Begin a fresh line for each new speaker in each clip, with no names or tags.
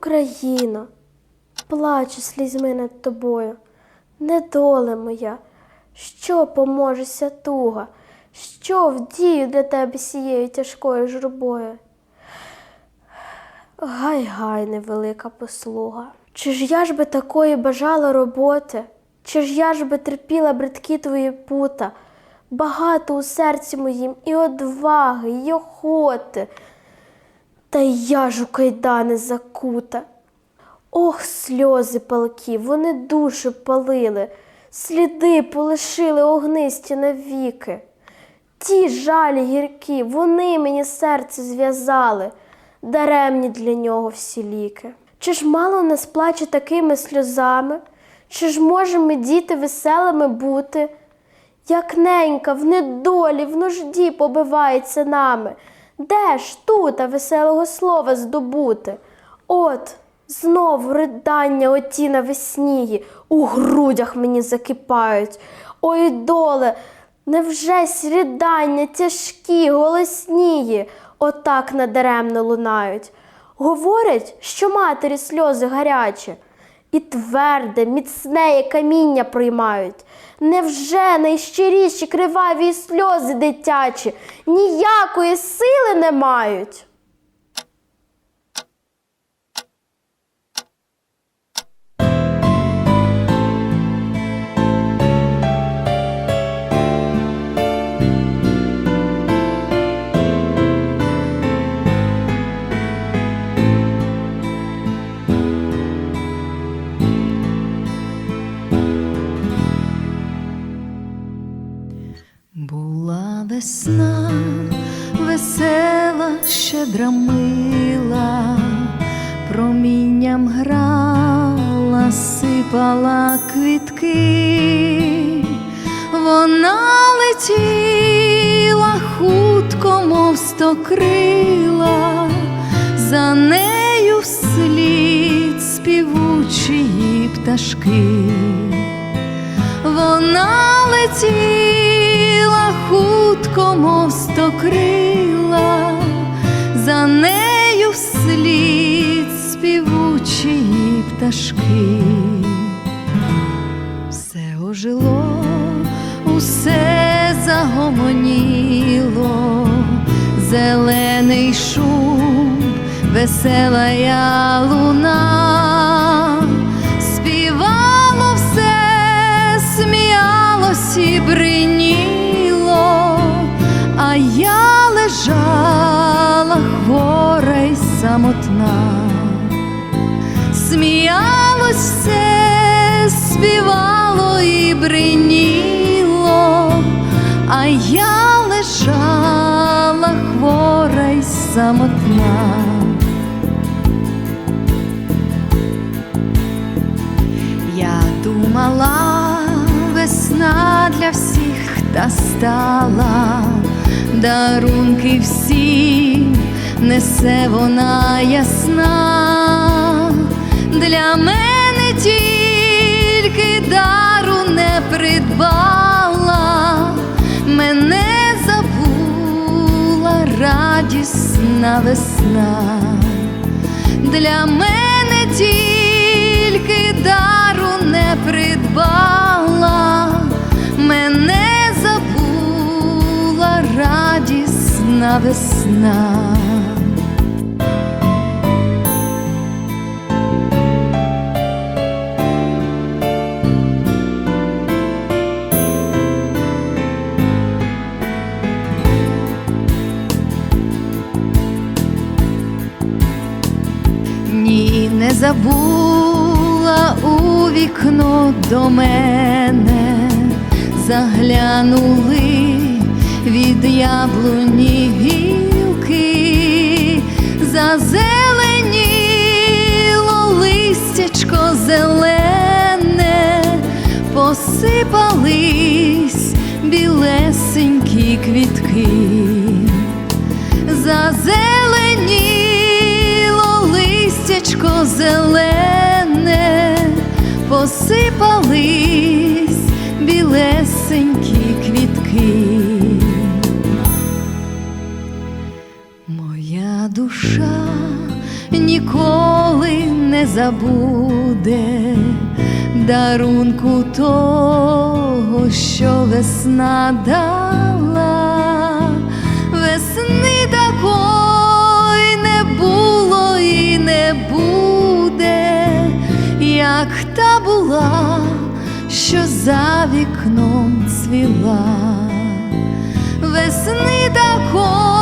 Україно, плачу слізьми над тобою, недоле моя, що поможеся туга, що вдію для тебе сією тяжкою журбою. Гай гай, невелика послуга. Чи ж я ж би такої бажала роботи, чи ж я ж би терпіла бридкі твої пута, багато у серці моїм і одваги, і охоти. Та я ж у кайдани закута. Ох, сльози палки, вони душу палили, сліди полишили огнисті навіки. Ті жалі гіркі, вони мені серце зв'язали, даремні для нього всі ліки. Чи ж мало нас плаче такими сльозами? Чи ж можемо діти веселими бути? Як ненька в недолі, в нужді побивається нами. Де ж тута веселого слова здобути? От, знову ридання оті навеснії, у грудях мені закипають. Ой, доле, невже ридання тяжкі, голоснії, отак надаремно лунають. Говорять, що матері сльози гарячі і тверде, міцне як каміння приймають. Невже найщиріші криваві сльози дитячі ніякої сили не мають?
Весна, весела, щедра мила, промінням грала, сипала квітки, вона летіла хутко, мов стокрила, за нею вслід співучі пташки. Вона летіла хутко, мов стокрила, за нею вслід співучі пташки. Все ожило, усе загомоніло, зелений шум, весела я луна, лежала хвора й самотна сміялось все, співало і бриніло, а я лежала хвора й самотна. Я думала, весна для всіх та стала, дарунки всі несе вона ясна, для мене тільки дару не придбала, мене забула радісна весна. Для мене тільки дару не придбала, Моя весна. Ні, не забула у вікно до мене, заглянули від яблуні гілки, зазеленіло листячко зелене, посипались білесенькі квітки зазеленіло листячко зелене, посипались білесенькі квітки. Ніколи не забуде дарунку того, що весна дала, весни такої не було і не буде, як та була, що за вікном цвіла. Весни такої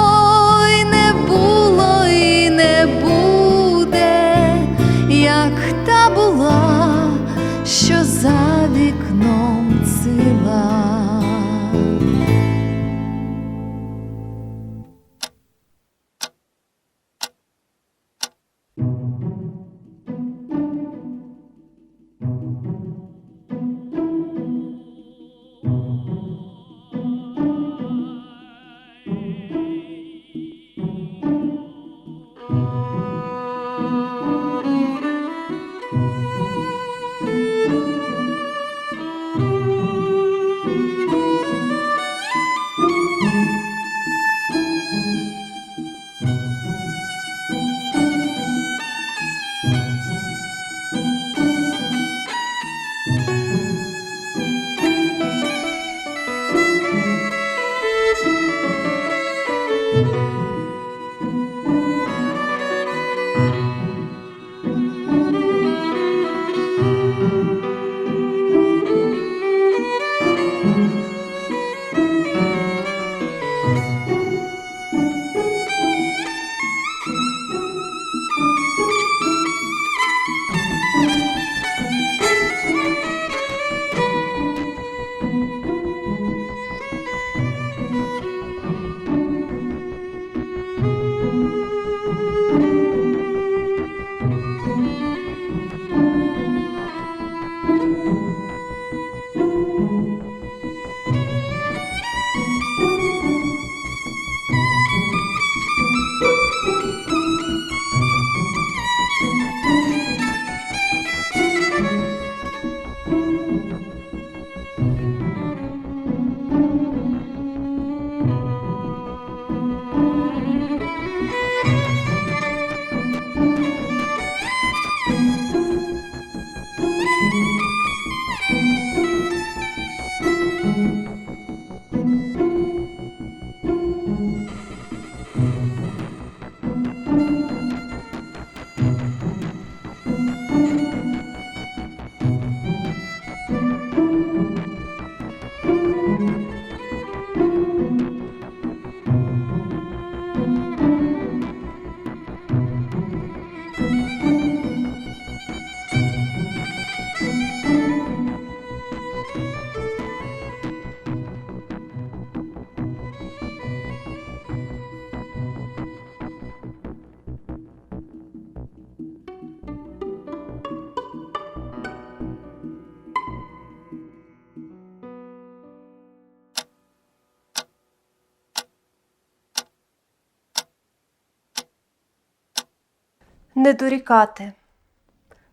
не
дорікати.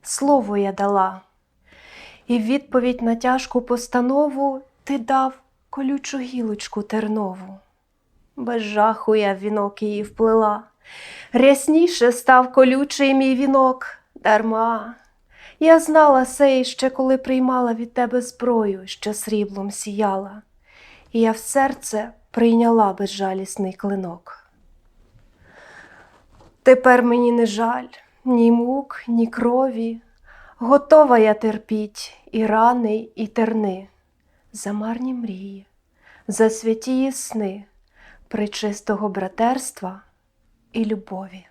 Слово я дала, і в відповідь на тяжку постанову ти дав колючу гілочку тернову. Без жаху я в вінок її вплила. Рясніше став колючий мій вінок дарма. Я знала сей ще коли приймала від тебе зброю, що сріблом сіяла, і я в серце прийняла безжалісний клинок. Тепер мені не жаль ні мук, ні крові. Готова я терпіть і рани, і терни, за марні мрії, за святі сни, причистого братерства і любові.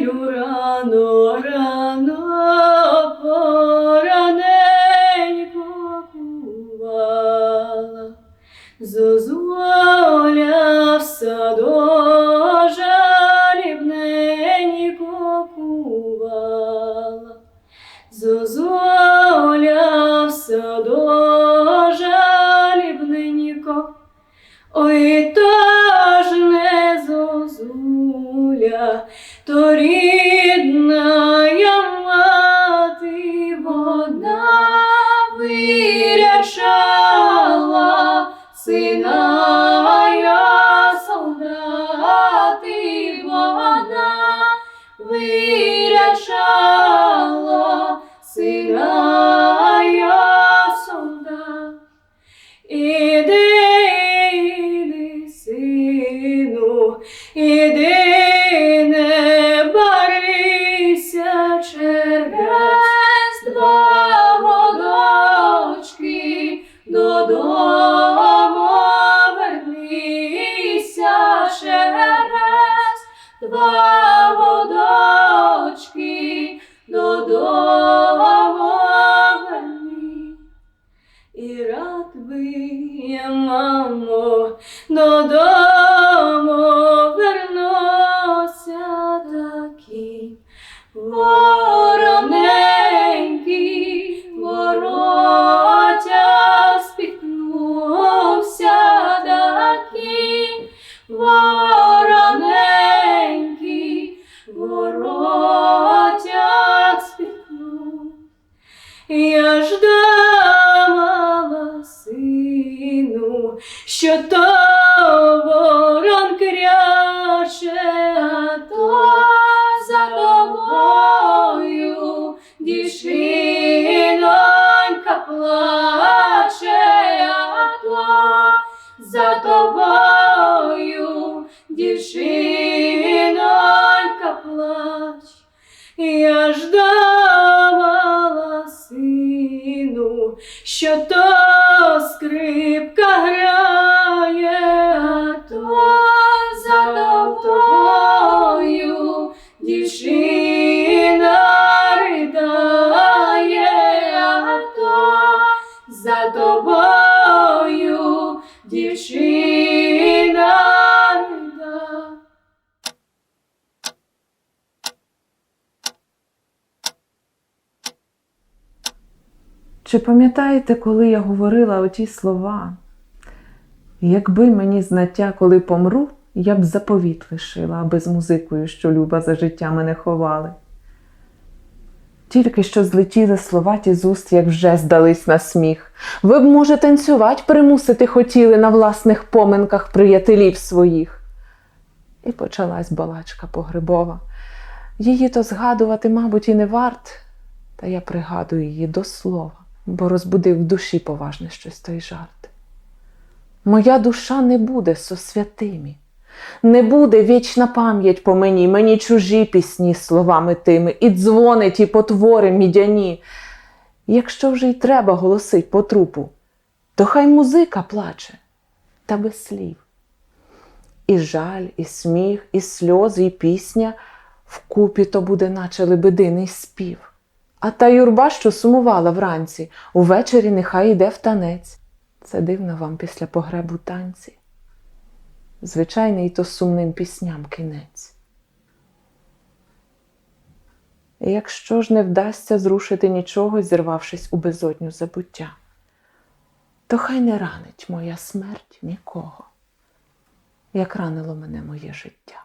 Urano, Urano. Що то
Чи пам'ятаєте, коли я говорила оті слова? Якби мені знаття, коли помру, я б заповіт лишила, аби з музикою, що люба за життя мене ховали. Тільки що злетіли слова ті з уст, як вже здались на сміх. Ви б, може, танцювать примусити хотіли на власних поминках приятелів своїх. І почалась балачка погребова. Її то згадувати, мабуть, і не варт, та я пригадую її до слова, бо розбудив в душі поважне щось той жарт. Моя душа не буде со святими, не буде вічна пам'ять по мені, мені чужі пісні словами тими, і дзвони ті потвори мідяні. Якщо вже й треба голосить по трупу, то хай музика плаче, та без слів. І жаль, і сміх, і сльози, і пісня вкупі то буде, наче лебединий спів. А та юрба, що сумувала вранці, увечері нехай йде в танець. Це дивно вам після погребу танці. Звичайний то сумним пісням кінець. І якщо ж не вдасться зрушити нічого, зірвавшись у безодню забуття, то хай не ранить моя смерть нікого, як ранило мене моє життя.